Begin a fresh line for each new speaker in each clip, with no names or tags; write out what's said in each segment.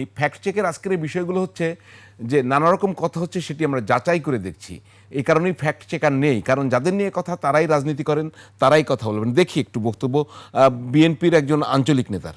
এই ফ্যাক্ট চেকের আজকের বিষয়গুলো হচ্ছে যে নানা রকম কথা হচ্ছে সেটি আমরা যাচাই করে দেখছি। এই কারণেই ফ্যাক্ট চেকার নেই। কারণ যাদের নিয়ে কথা তারাই রাজনীতি করেন, তারাই কথা বলবেন। দেখি একটু বক্তব্য বিএনপির একজন আঞ্চলিক নেতার।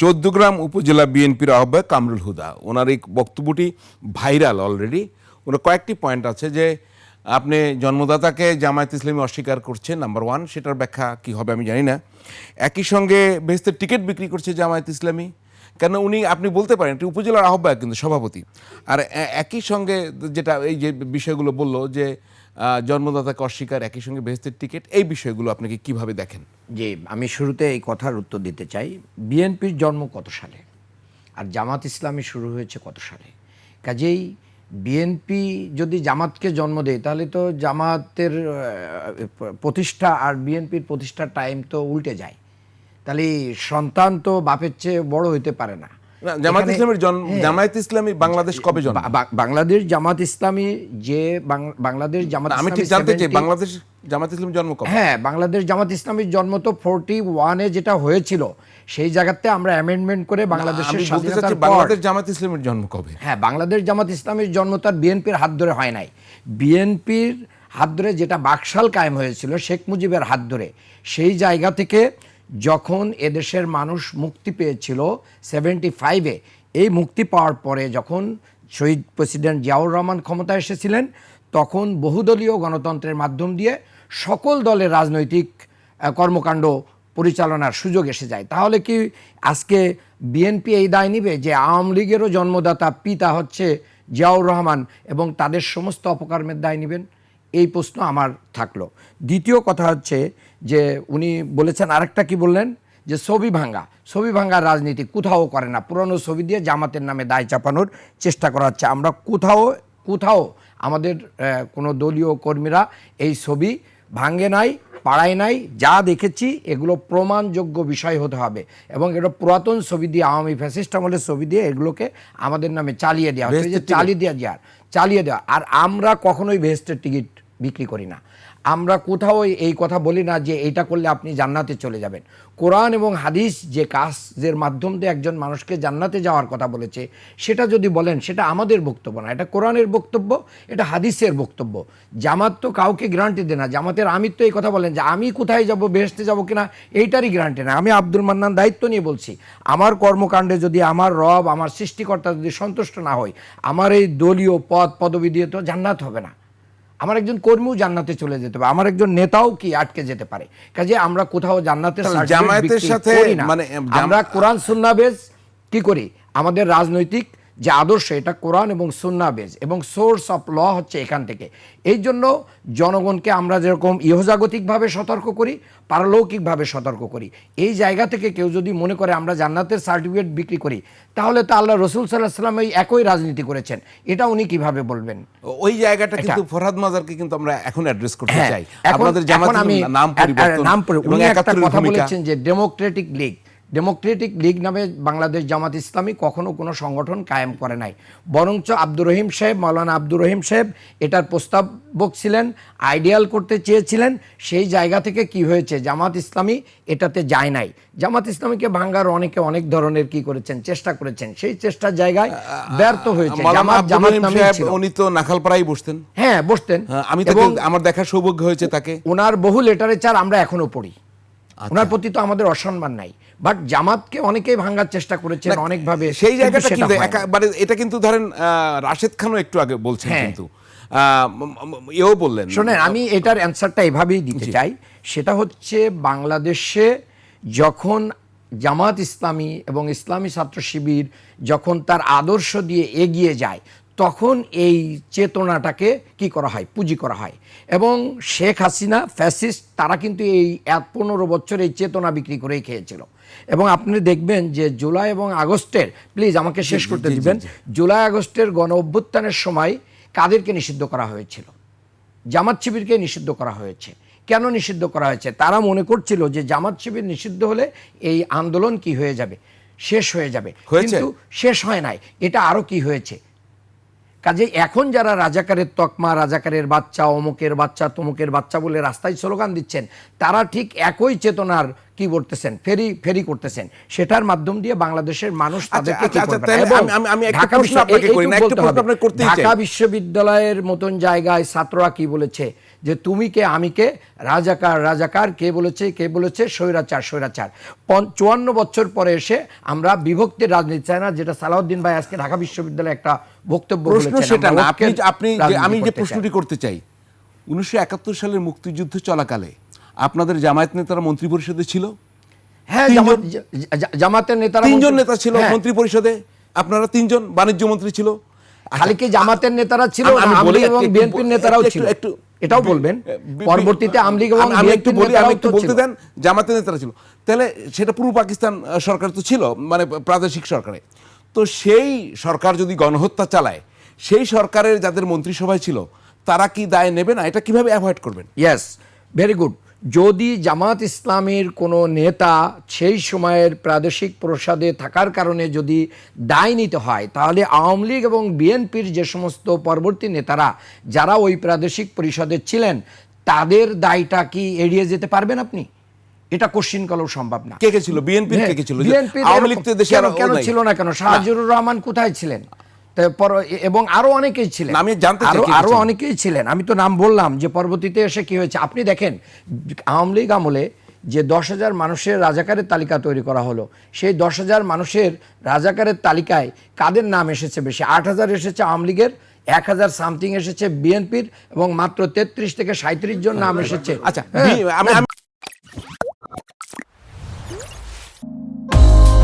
চৌদ্দগ্রাম উপজেলা বিএনপির আহ্বায়ক কামরুল হুদা। ওনার এই বক্তব্যটি ভাইরাল অলরেডি ওনার কয়েকটি পয়েন্ট আছে যে, আপনি জন্মদাতাকে জামায়াত ইসলামী অস্বীকার করছেন নাম্বার ওয়ান সেটার ব্যাখ্যা কি হবে আমি জানি না। একই সঙ্গে বেহেস্তের টিকিট বিক্রি করছে জামায়াত ইসলামী। কেন উনি, আপনি বলতে পারেন এটি উপজেলার আহ্বায়ক কিন্তু সভাপতি। আর একই সঙ্গে যেটা এই যে বিষয়গুলো বলল যে জন্মদাতাকে অস্বীকার, একই সঙ্গে বেহেস্তের টিকিট, এই বিষয়গুলো আপনাকে কীভাবে দেখেন?
যে আমি শুরুতে এই কথার উত্তর দিতে চাই। বিএনপির জন্ম কত সালে? আর জামাত ইসলামী শুরু হয়েছে কত সালে? কাজেই বিএনপি যদি জামাতকে জন্ম দেয়, তাহলে তো জামাতের প্রতিষ্ঠা আর বিএনপির প্রতিষ্ঠার টাইম তো উল্টে যায়। তাহলে সন্তান তো বাপের চেয়ে বড় হইতে পারে না।
জামায়াত ইসলামের জন্ম
হ্যাঁ।
জামায়াত ইসলামী বাংলাদেশ কবে জন্ম?
বাংলাদেশ জামাত ইসলামী যে বাংলাদেশ জামাত
আমি ঠিক জানতে চাই বাংলাদেশ জামায়াত ইসলামী জন্ম কবে?
হ্যাঁ বাংলাদেশ জামাত ইসলামীর জন্ম তো ফোরটি ওয়ানে যেটা হয়েছিল সেই জায়গাতে আমরা অ্যামেন্ডমেন্ট করে বাংলাদেশের স্বাধীনতার
বাংলাদেশ জামায়াত ইসলামের জন্ম কবে?
হ্যাঁ বাংলাদেশ জামাত ইসলামীর জন্ম তার বিএনপির হাত ধরে হয় নাই। বিএনপির হাত ধরে যেটা বাকশাল কায়েম হয়েছিল শেখ মুজিবের হাত ধরে সেই জায়গা থেকে যখন এদেশের মানুষ মুক্তি পেয়েছিল সেভেন্টি ফাইভে এই মুক্তি পাওয়ার পরে যখন শহীদ প্রেসিডেন্ট জিয়াউর রহমান ক্ষমতায় এসেছিলেন, তখন বহুদলীয় গণতন্ত্রের মাধ্যম দিয়ে সকল দলের রাজনৈতিক কর্মকাণ্ড পরিচালনার সুযোগ এসে যায়। তাহলে কি আজকে বিএনপি এই দায় নিবে যে আওয়ামী লীগেরও জন্মদাতা পিতা হচ্ছে জিয়াউর রহমান এবং তাদের সমস্ত অপকর্মের দায় নেবেন? এই প্রশ্ন আমার থাকল। দ্বিতীয় কথা হচ্ছে যে উনি বলেছেন আরেকটা কি বললেন? যে ছবি ভাঙ্গা। ছবি ভাঙ্গার রাজনীতি কোথাও করে না। পুরনো ছবি দিয়ে জামাতের নামে দায় চাপানোর চেষ্টা করা হচ্ছে। আমরা কোথাও কোথাও আমাদের কোনো দলীয় কর্মীরা এই ছবি ভাঙ্গে নাই পাড়ায় নাই যা দেখেছি এগুলো প্রমাণযোগ্য বিষয় হতে হবে। এবং এটা পুরাতন ছবি দিয়ে আওয়ামী ফ্যাসিস্ট আমলের ছবি দিয়ে এগুলোকে আমাদের নামে চালিয়ে দেওয়া হচ্ছে। চালিয়ে দেওয়া যার চালিয়ে দেওয়া। আর আমরা কখনোই ভেস্টের টিকিট বিক্রি করি না। আমরা কোথাও এই কথা বলি না যে এইটা করলে আপনি জান্নাতে চলে যাবেন। কোরআন এবং হাদিস যে কাজের মাধ্যম দিয়ে একজন মানুষকে জান্নাতে যাওয়ার কথা বলেছে, সেটা যদি বলেন, সেটা আমাদের বক্তব্য না। এটা কোরআনের বক্তব্য, এটা হাদিসের বক্তব্য। জামাত তো কাউকে গ্যারান্টি দেয় না। জামাতের আমির তো এই কথা বলেন যে, আমি কোথায় যাব বেহেস্তে যাব কিনা? এইটারই গ্যারান্টি না আমি আব্দুল মান্নান দায়িত্ব নিয়ে বলছি, আমার কর্মকাণ্ডে যদি আমার রব, আমার সৃষ্টিকর্তা যদি সন্তুষ্ট না হয়, আমার এই দলীয় পদ, পদবি দিয়ে তো জান্নাত হবে না। আমার একজন কর্মীও জান্নাতে চলে যেতে পারে। আমার একজন নেতাও কি আটকে যেতে পারে? কাজে আমরা কোথাও জান্নাতে
জামায়াতের সাথে মানে,
আমরা কোরআন সুন্না বেজ কি করি? আমাদের রাজনৈতিক যে আদর্শ এটা কোরআন এবং সুন্না বেজ এবং সোর্স অফ ল হচ্ছে এখান থেকে। এই জন্য জনগণকে আমরা যেরকম ইহজাগতিকভাবে সতর্ক করি পারলৌকিকভাবে সতর্ক করি। এই জায়গা থেকে কেউ যদি মনে করে আমরা জান্নাতের সার্টিফিকেট বিক্রি করি তাহলে তো আল্লাহ রসুল সাল্লাহ সাল্লাম এই একই রাজনীতি করেছেন। এটা উনি কীভাবে বলবেন?
ওই জায়গাটা কিন্তু ফরহাদ মাজারকে কিন্তু আমরা এখন অ্যাড্রেস করতে
হ্যাঁ,
চাই। আপনাদের জামাত নাম পরিবর্তন
নাম উনি একটা কথা বলেছেন যে ডেমোক্রেটিক লীগ ডেমোক্রেটিক লীগ নামে বাংলাদেশ জামাত ইসলামী কখনো কোনো সংগঠন কায়েম করে নাই। বরঞ্চ আব্দুর রহিম সাহেব মাওলানা আব্দুর রহিম সাহেব এটার প্রস্তাবক ছিলেন আইডিয়াল করতে চেয়েছিলেন সেই জায়গা থেকে কি হয়েছে? জামাত ইসলামী এটাতে যায় নাই। জামাত ইসলামীকে ভাঙ্গার অনেকে অনেক ধরনের কি করেছেন চেষ্টা করেছেন। সেই চেষ্টার জায়গায় ব্যর্থ হয়েছে জামাত জামাত নামে
উনি তো নাখালপাড়াই বসতেন।
হ্যাঁ বসতেন।
হ্যাঁ, আমি আমার দেখার সৌভাগ্য হয়েছে তাকে।
ওনার বহু লেটারেচার আমরা এখনও পড়ি। ওনার প্রতি তো আমাদের অসম্মান নাই। বাট জামাতকে অনেকেই ভাঙার চেষ্টা করেছেন অনেকভাবে।
সেই জায়গাটা কিন্তু একেবারে এটা কিন্তু ধরেন রাশেদ খানও একটু আগে বলছেন
হ্যাঁ।
কিন্তু। এও বললেন।
শোনেন আমি এটার অ্যান্সারটা এভাবেই দিতে চাই। সেটা হচ্ছে বাংলাদেশে যখন জামাত ইসলামী এবং ইসলামী ছাত্র শিবির যখন তার আদর্শ দিয়ে এগিয়ে যায় তখন এই চেতনাটাকে কি করা হয়? পুঁজি করা হয়। এবং শেখ হাসিনা ফ্যাসিস্ট তারা কিন্তু এই এক পনেরো বছর এই চেতনা বিক্রি করেই খেয়েছিল। এবং আপনি দেখবেন যে জুলাই এবং আগস্টের প্লিজ আমাকে শেষ করতে দিবেন জুলাই আগস্টের গণ অভ্যুত্থানের সময় কাদেরকে নিষিদ্ধ করা হয়েছিল? জামাত শিবিরকে নিষিদ্ধ করা হয়েছে। কেন নিষিদ্ধ করা হয়েছে? তারা মনে করছিল যে জামাত শিবির নিষিদ্ধ হলে এই আন্দোলন কি হয়ে যাবে? শেষ হয়ে যাবে? কিন্তু শেষ হয় নাই। এটা আরও কি হয়েছে? কাজে এখন যারা রাজাকারের তকমা, রাজাকারের বাচ্চা, অমুকের বাচ্চা, তমুকের বাচ্চা বলে রাস্তায় স্লোগান দিচ্ছেন, তারা ঠিক একই চেতনার কি করতেছেন? ফেরি ফেরি করতেছেন। সেটার মাধ্যম দিয়ে বাংলাদেশের মানুষ তাদেরকে কি
আচ্ছা, আচ্ছা,
ঢাকা বিশ্ববিদ্যালয়ের মতন জায়গায় ছাত্ররা কি বলেছে? যে তুমি কে আমি কে? রাজাকার রাজাকার কে বলেছে কে বলেছে? স্বৈরাচার স্বৈরাচার। চুয়ান্ন বছর পরে এসে আমরা বিভক্তির রাজনীতি চাই না যেটা সালাউদ্দিন ভাই আজকে ঢাকা বিশ্ববিদ্যালয়ে একটা বক্তব্য
সেটা আপনি যে- আমি যে। প্রশ্নটি করতে চাই উনিশশো একাত্তর সালের মুক্তিযুদ্ধ চলাকালে আপনাদের জামায়াত নেতারা মন্ত্রী পরিষদে ছিল?
হ্যাঁ জামাতের নেতারা
তিনজন নেতা ছিল
হ্যাঁ,
মন্ত্রী পরিষদে? আপনারা তিনজন বাণিজ্য মন্ত্রী ছিল?
খালি কি জামাতের নেতারা ছিল? এবং বিএনপির নেতারাও ছিল।
একটু-
এটাও বলবেন? পরবর্তীতে আওয়ামী লীগ এবং
আমি- আমি একটু বলি আমি একটু বলতে দেন জামাতের নেতারা ছিল। তাহলে সেটা পূর্ব পাকিস্তান সরকার তো ছিল মানে প্রাদেশিক সরকারে। তো সেই সরকার যদি গণহত্যা চালায় সেই সরকারের যাদের মন্ত্রিসভায় ছিল তারা কি দায় নেবে না? এটা কীভাবে অ্যাভয়েড করবেন?
ইয়েস ভেরি গুড যদি জামাত ইসলামের কোনো নেতা সেই সময়ের প্রাদেশিক প্রসাদে থাকার কারণে যদি দায় নিতে হয় তাহলে আওয়ামী লীগ এবং বিএনপির যে সমস্ত পরবর্তী নেতারা যারা ওই প্রাদেশিক পরিষদে ছিলেন তাদের দায়টা কি এড়িয়ে যেতে পারবেন আপনি? এটা কোশ্চিন কলেও সম্ভব না।
কে কে ছিল? বিএনপির কে কে ছিল? আওয়ামী লীগ দেশে
কেন
আর
কেন ছিল না কেন? শাহজুরুর রহমান কোথায় ছিলেন? এবং আরও অনেকেই ছিলেন।
আমি জানতে
আরও
আরও
অনেকেই ছিলেন। আমি তো নাম বললাম যে পরবর্তীতে এসে কি হয়েছে? আপনি দেখেন আওয়ামী লীগ আমলে যে দশ হাজার মানুষের রাজাকারের তালিকা তৈরি করা হলো সেই দশ হাজার মানুষের রাজাকারের তালিকায় কাদের নাম এসেছে বেশি? আট হাজার এসেছে আওয়ামী লীগের এক হাজার সামথিং এসেছে বিএনপির এবং মাত্র তেত্রিশ থেকে সাঁত্রিশ জন নাম এসেছে।
আচ্ছা
হ্যাঁ।